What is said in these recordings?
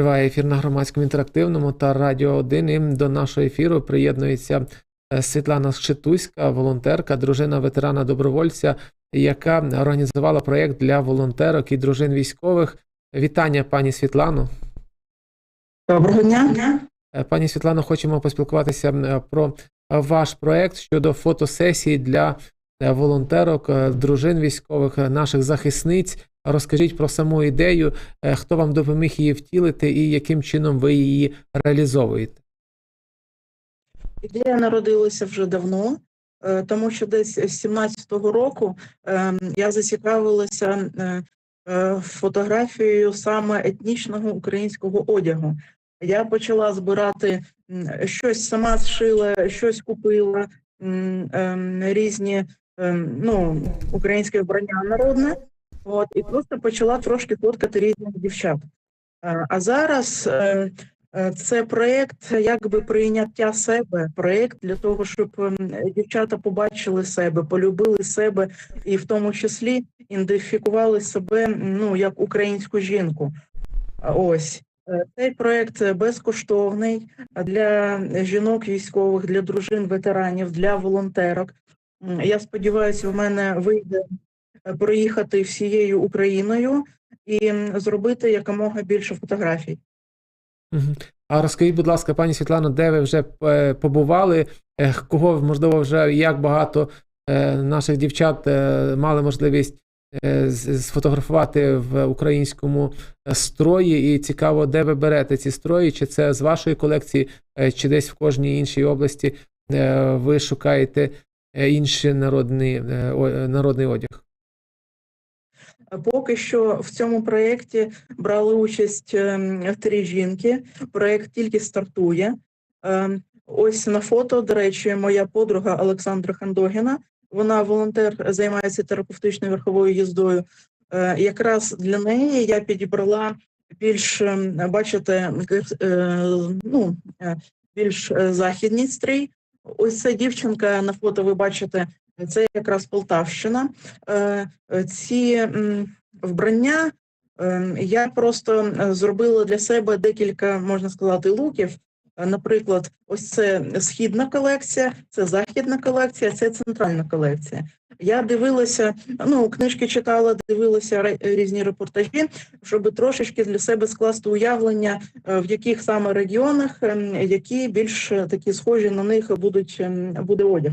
Триває ефір на громадському інтерактивному та Радіо 1. І до нашого ефіру приєднується е, Світлана Шчитуська, волонтерка, дружина ветерана добровольця, яка організувала проєкт для волонтерок і дружин військових. Вітання, пані Світлано. Доброго дня. Е, Пані Світлано, хочемо поспілкуватися про ваш проєкт щодо фотосесії для е, волонтерок, е, дружин військових, е, наших захисниць. Розкажіть про саму ідею, е, хто вам допоміг її втілити і яким чином ви її реалізовуєте. Ідея народилася вже давно, е, тому що десь з 17-го року е, я зацікавилася фотографією саме етнічного українського одягу. Я почала збирати щось сама зшила, щось купила, ем, різні ем, ну, українське вбрання народне. От, і просто почала трошки фоткати різних дівчат. А зараз е, Е, Це проєкт якби прийняття себе, проєкт для того, щоб ем, дівчата побачили себе, полюбили себе і в тому числі ідентифікували себе ну як українську жінку. Ось Е, цей проєкт безкоштовний для жінок військових, для дружин ветеранів, для волонтерок. Я сподіваюся, в мене вийде проїхати всією Україною і зробити якомога більше фотографій. А розкажіть, будь ласка, пані Світлано, де ви вже е, побували? Е, Кого, можливо, вже як багато е, наших дівчат е, мали можливість е, сфотографувати в українському е, строї? І цікаво, де ви берете ці строї? Чи це з вашої колекції, е, чи десь в кожній іншій області е, ви шукаєте е, інший народний, е, е, народний одяг? Поки що в цьому проєкті брали участь ем, три жінки. Проєкт тільки стартує. Ем, Ось на фото, до речі, моя подруга Олександра Хандогіна. Вона волонтер, займається терапевтичною верховою їздою. Е, Якраз для неї я підібрала більш, ем, бачите, е, ну, е, більш західний стрій. Ось ця дівчинка на фото ви бачите, це якраз Полтавщина. Е, е, ці вбрання ем, я просто е, зробила для себе декілька, можна сказати, луків. Е, Наприклад, ось це східна колекція, це західна колекція, це центральна колекція. Я дивилася, ну книжки читала, дивилася різні репортажі, щоб трошечки для себе скласти уявлення, е, в яких саме регіонах, ем, які більш е, такі схожі на них будуть ем, буде одяг.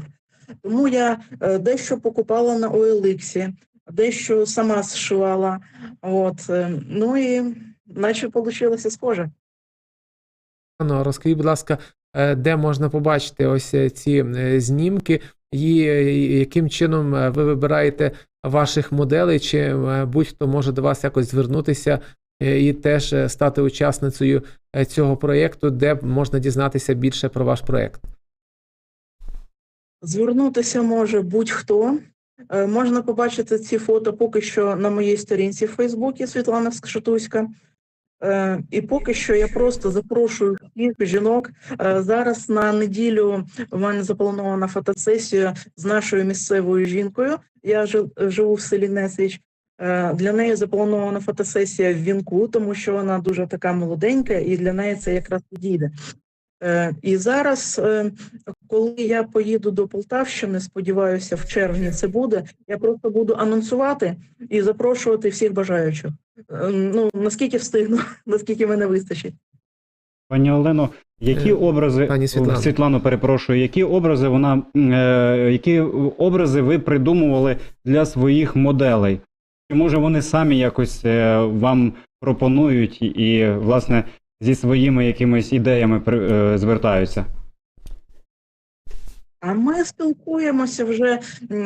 Тому я е, дещо покупала на OLX, дещо сама зшивала. От, е, ну і наче вийшло схоже. Ну, розкажіть, будь ласка, е, де можна побачити ось ці знімки, і яким чином ви вибираєте ваших моделей, чи будь-хто може до вас якось звернутися і теж стати учасницею цього проєкту, де можна дізнатися більше про ваш проєкт? Звернутися може будь-хто. Е, Можна побачити ці фото поки що на моїй сторінці в Фейсбуці Світлана Скшатуська. Е, І поки що я просто запрошую всіх жінок. Е, Зараз на неділю в мене запланована фотосесія з нашою місцевою жінкою. Я жи- живу в селі Несвіч. Для неї запланована фотосесія в вінку, тому що вона дуже така молоденька, і для неї це якраз підійде. Е, І зараз, е, коли я поїду до Полтавщини, сподіваюся, в червні це буде. Я просто буду анонсувати і запрошувати всіх бажаючих. Е, Ну наскільки встигну, наскільки мене вистачить. Пані Олено, які образи пані Світлано. Світлано, перепрошую, які образи вона е, які образи ви придумували для своїх моделей? Чи може вони самі якось вам пропонують і, власне, зі своїми якимись ідеями при- е, звертаються? А ми спілкуємося вже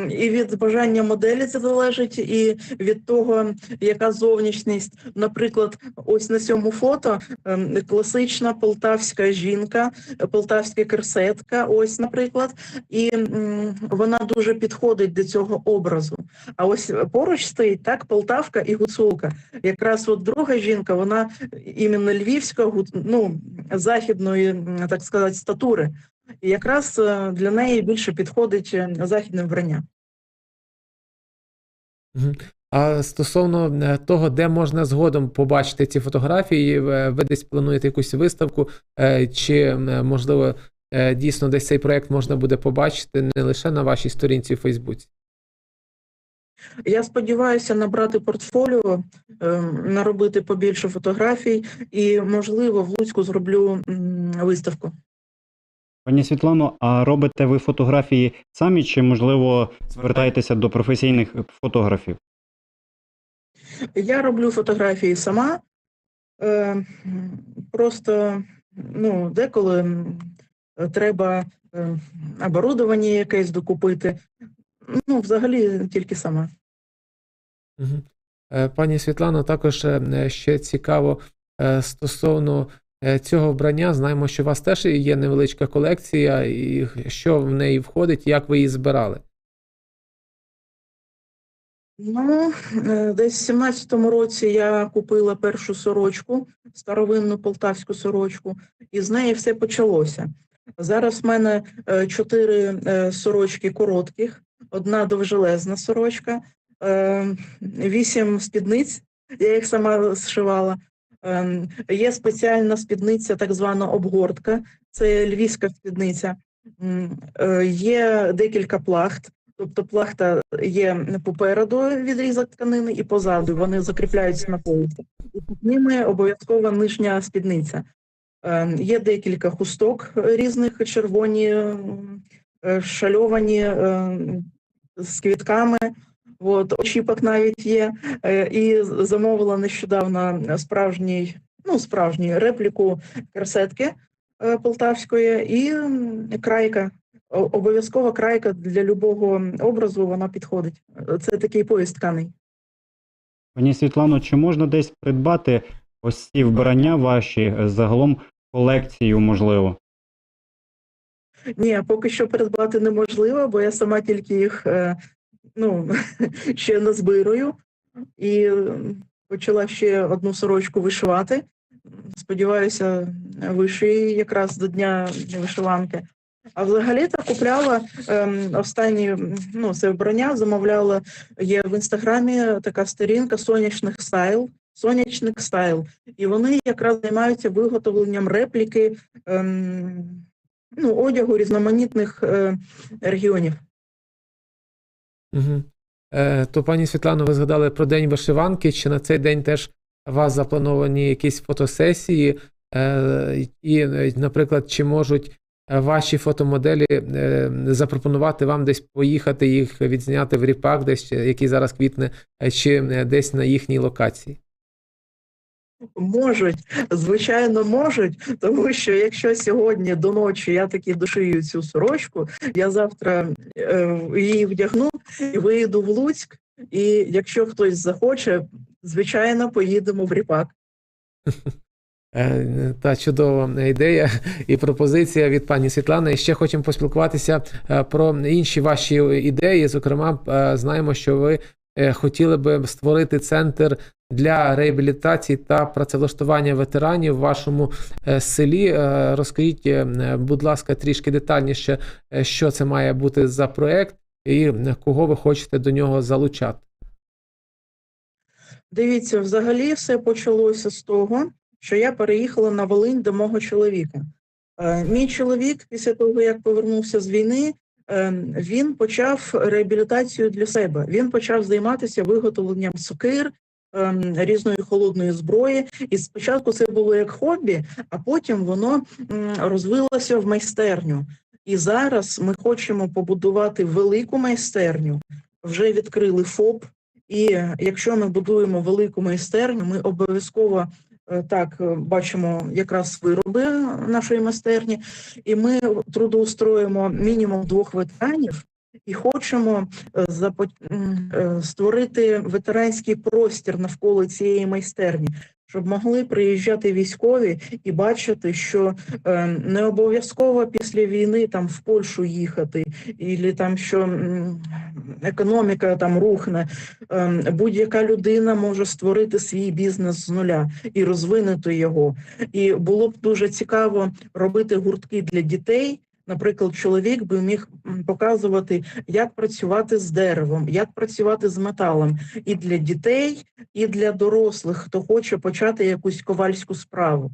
і від бажання моделі це залежить, і від того, яка зовнішність. Наприклад, ось на цьому фото ем, класична полтавська жінка, полтавська керсетка. Ось, наприклад, і вона дуже підходить до цього образу. А ось поруч стоїть так Полтавка і гуцулка. Якраз от друга жінка, вона іменно львівська, ну західної, так сказати, статури. І якраз е, для неї більше підходить е, західне вбрання. А стосовно е, того, де можна згодом побачити ці фотографії, ви десь плануєте якусь виставку, чи можливо дійсно десь цей проект можна буде побачити не лише на вашій сторінці у Фейсбуці? Я сподіваюся набрати портфоліо, е, наробити побільше фотографій і, можливо, в Луцьку зроблю виставку. Пані Світлано, а робите ви фотографії самі, чи можливо звертаєтеся до професійних фотографів? Я роблю фотографії сама. Е, Просто ну, деколи треба е, оборудовання якесь докупити. Ну, взагалі, тільки сама. Е, Пані Світлано, також ще цікаво стосовно цього вбрання. Знаємо, що у вас теж є невеличка колекція, і що в неї входить, як ви її збирали. Ну, е, десь в 17-му році я купила першу сорочку, старовинну полтавську сорочку, і з неї все почалося. Зараз в мене е, чотири е, сорочки коротких, одна довжелезна сорочка, е, вісім спідниць, я їх сама зшивала. Е, Є спеціальна спідниця, так звана обгортка, це львівська спідниця. Е, Є декілька плахт. Тобто плахта є попереду відрізок тканини і позаду. Вони закріпляються на поясі. І під ними обов'язково нижня спідниця. Е, Є декілька хусток різних, червоні, е, шальовані е, з квітками. От, очіпок навіть є. Е, І замовила нещодавно справжній, ну, справжній репліку красетки е, полтавської і крайка. О- Обов'язково крайка для любого образу вона підходить. Це такий пояс тканий. Пані Світлано, чи можна десь придбати ось ці вбрання ваші е, загалом колекцію, можливо? Ні, поки що придбати неможливо, бо я сама тільки їх ну, ще назбирую і е, почала ще одну сорочку вишивати. Сподіваюся, вишию якраз до дня вишиванки. А взагалі то купляла ем, останні ну, це вбрання, замовляла. Є в інстаграмі така сторінка сонячних стайл. Сонячник стайл. І вони якраз займаються виготовленням репліки ем, ну, одягу різноманітних е, регіонів. Угу. Е, то, пані Світлано, ви згадали про День вишиванки, чи на цей день теж у вас заплановані якісь фотосесії? Е, і, наприклад, чи можуть е, ваші фотомоделі е, запропонувати вам десь поїхати їх відзняти в ріпак, десь, який зараз квітне, е, чи е, десь на їхній локації? Можуть, звичайно, можуть, тому що якщо сьогодні до ночі я таки дошию цю сорочку, я завтра е, її вдягну і виїду в Луцьк. І якщо хтось захоче, звичайно, поїдемо в ріпак. Е, Та чудова ідея і пропозиція від пані Світлани. І ще хочемо поспілкуватися е, про інші ваші ідеї. Зокрема, е, знаємо, що ви хотіли би створити центр для реабілітації та працевлаштування ветеранів в вашому е, селі. Е, Розкажіть, е, будь ласка, трішки детальніше, е, що це має бути за проект і е, кого ви хочете до нього залучати. Дивіться, взагалі все почалося з того, що я переїхала на Волинь до мого чоловіка. Е, Мій чоловік, після того, як повернувся з війни, е, він почав реабілітацію для себе. Він почав займатися виготовленням сокир, е, різної холодної зброї. І спочатку це було як хобі, а потім воно розвилося в майстерню. І зараз ми хочемо побудувати велику майстерню. Вже відкрили ФОП, і якщо ми будуємо велику майстерню, ми обов'язково е, так е, бачимо якраз вироби нашої майстерні, і ми трудоустроїмо мінімум двох ветеранів. І хочемо е, е, створити ветеранський простір навколо цієї майстерні, щоб могли приїжджати військові і бачити, що е, не обов'язково після війни там в Польщу їхати, і там що економіка там рухне. Ем, Будь-яка людина може створити свій бізнес з нуля і розвинути його. І було б дуже цікаво робити гуртки для дітей. Наприклад, чоловік би міг показувати, як працювати з деревом, як працювати з металом і для дітей, і для дорослих, хто хоче почати якусь ковальську справу.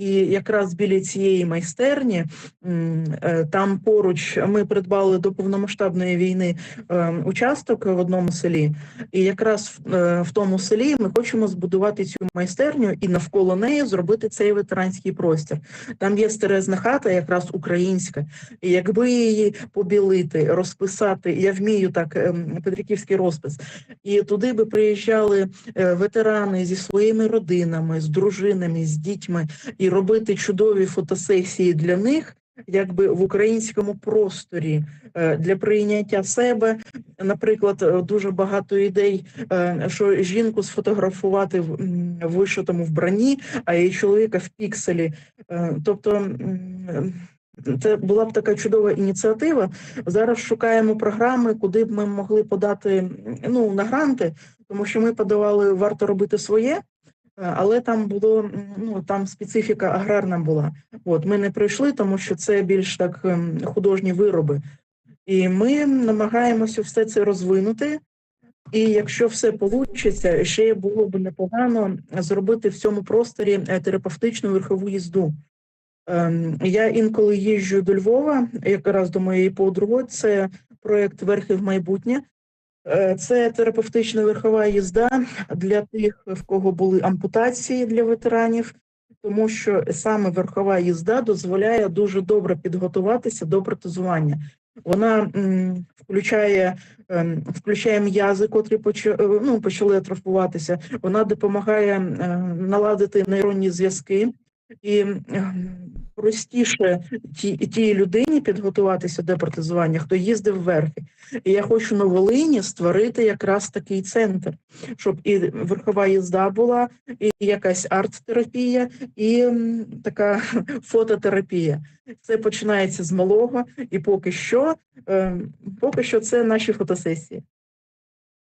І якраз біля цієї майстерні е, там поруч ми придбали до повномасштабної війни е, участок в одному селі. І якраз в, е, тому селі ми хочемо збудувати цю майстерню і навколо неї зробити цей ветеранський простір. Там є стерезна хата, якраз українська. І якби її побілити, розписати, я вмію так ем, петриківський розпис, і туди би приїжджали ветерани зі своїми родинами, з дружинами, з дітьми, і робити чудові фотосесії для них. Якби в українському просторі е, для прийняття себе, наприклад, е, дуже багато ідей, е, що жінку сфотографувати в вишитому вбранні, а її чоловіка в пікселі. Тобто це була б така чудова ініціатива. Зараз шукаємо програми, куди б ми могли подати ну, на гранти, тому що ми подавали варто робити своє. Е, Але там було ну там специфіка аграрна була. От ми не пройшли, тому що це більш так ем, художні вироби. І ми намагаємося все це розвинути. І якщо все вийде, ще було б непогано зробити в цьому просторі е, терапевтичну верхову їзду. Ем, Я інколи їжджу до Львова, якраз до моєї подруги. Це проєкт Верхи в майбутнє. Е, Це терапевтична верхова їзда для тих, в кого були ампутації для ветеранів, тому що саме верхова їзда дозволяє дуже добре підготуватися до протезування. Вона включає, ем, включає м'язи, котрі поча, е, ну, почали атрофуватися. Вона допомагає е, наладити нейронні зв'язки і м, простіше ті, тій людині підготуватися до протезування, хто їздив верхи. І я хочу на Волині створити якраз такий центр, щоб і верхова їзда була, і якась арт-терапія, і така фототерапія. Це починається з малого, і поки що, е, поки що це наші фотосесії.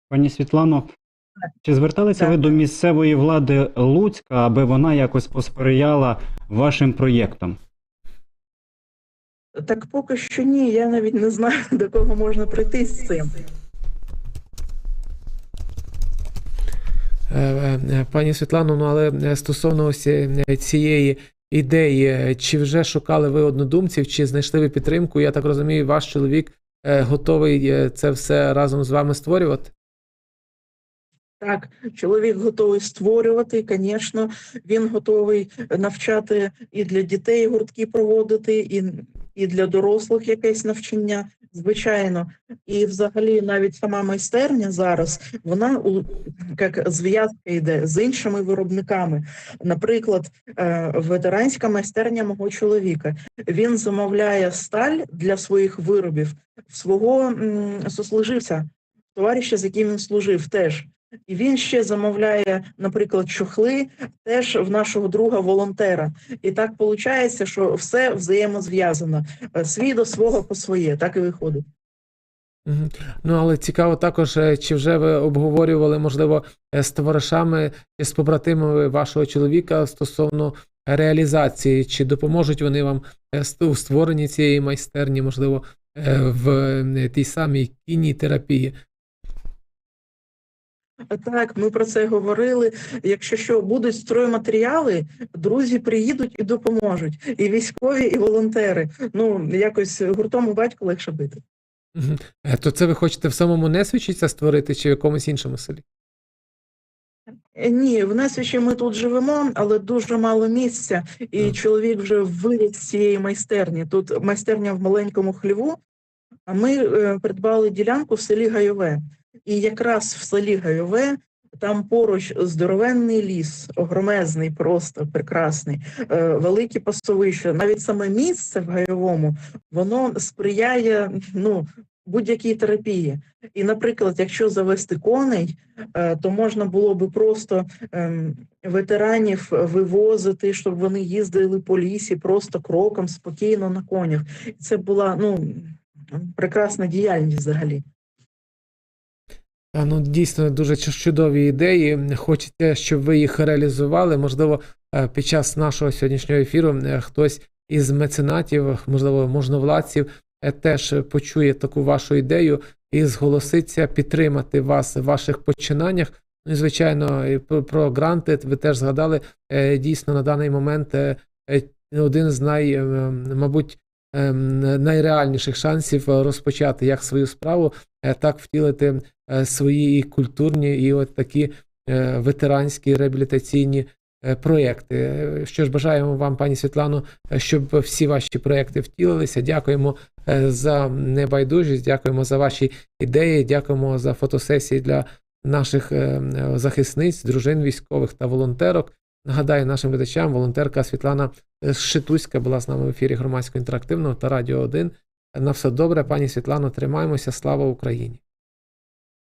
Пані Світлано, чи зверталися Так. ви до місцевої влади Луцька, аби вона якось посприяла вашим проєктам? Так поки що ні, я навіть не знаю, до кого можна прийти з цим. Е, е, Пані Світлано, ну але е, стосовно ось цієї ідеї, чи вже шукали ви однодумців, чи знайшли ви підтримку? Я так розумію, ваш чоловік готовий це все разом з вами створювати? Так, чоловік готовий створювати, звісно, він готовий навчати і для дітей гуртки проводити, і, і для дорослих якесь навчання, звичайно. І взагалі навіть сама майстерня зараз, вона як зв'язка йде з іншими виробниками. Наприклад, е, ветеранська майстерня мого чоловіка. Він замовляє сталь для своїх виробів свого сослуживця, товариша, з яким він служив теж. І він ще замовляє, наприклад, чохли теж в нашого друга волонтера. І так виходить, що все взаємозв'язано. Е, Свій до свого по своє, так і виходить. Ну, але цікаво також, е, чи вже ви обговорювали, можливо, е, з товаришами з побратимами вашого чоловіка стосовно реалізації, чи допоможуть вони вам у створенні цієї майстерні, можливо, в тій самій кінній терапії? Так, ми про це говорили. Якщо що будуть стройматеріали, друзі приїдуть і допоможуть. І військові, і волонтери. Ну якось гуртом у батьку легше бити. Е, То це ви хочете в самому Несвічі це створити, чи в якомусь іншому селі? Е, Ні, в Несвічі ми тут живемо, але дуже мало місця, і Мгм. чоловік вже виріс з цієї майстерні. Тут майстерня в маленькому хліву, а ми е, придбали ділянку в селі Гайове. І якраз в селі Гайове там поруч здоровенний ліс, огромезний, просто прекрасний, е, великі пасовища. Навіть саме місце в Гайовому воно сприяє ну, будь-якій терапії. І, наприклад, якщо завести коней, е, то можна було би просто ем, ветеранів вивозити, щоб вони їздили по лісі просто кроком спокійно на конях. Це була ну прекрасна діяльність взагалі. Та, ну, дійсно дуже чудові ідеї. Хочеться, щоб ви їх реалізували. Можливо, е, під час нашого сьогоднішнього ефіру е, хтось із меценатів, можливо, можновладців, е, теж почує таку вашу ідею і зголоситься підтримати вас в ваших починаннях. Ну і звичайно, про, гранти ви теж згадали. Е, Дійсно, на даний момент е, е, один з най, е, мабуть, ем, найреальніших шансів е, розпочати як свою справу, е, так втілити е, свої і культурні і от такі ветеранські реабілітаційні проєкти. Що ж бажаємо вам, пані Світлано, щоб всі ваші проєкти втілилися. Дякуємо за небайдужість, дякуємо за ваші ідеї, дякуємо за фотосесії для наших е, е, захисниць, дружин військових та волонтерок. Нагадаю нашим глядачам, волонтерка Світлана е, Шитуська була з нами в ефірі громадського інтерактивного та Радіо 1. На все добре, пані Світлано, тримаємося. Слава Україні!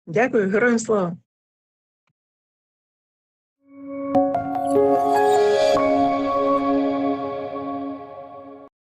Дякую, героям слава!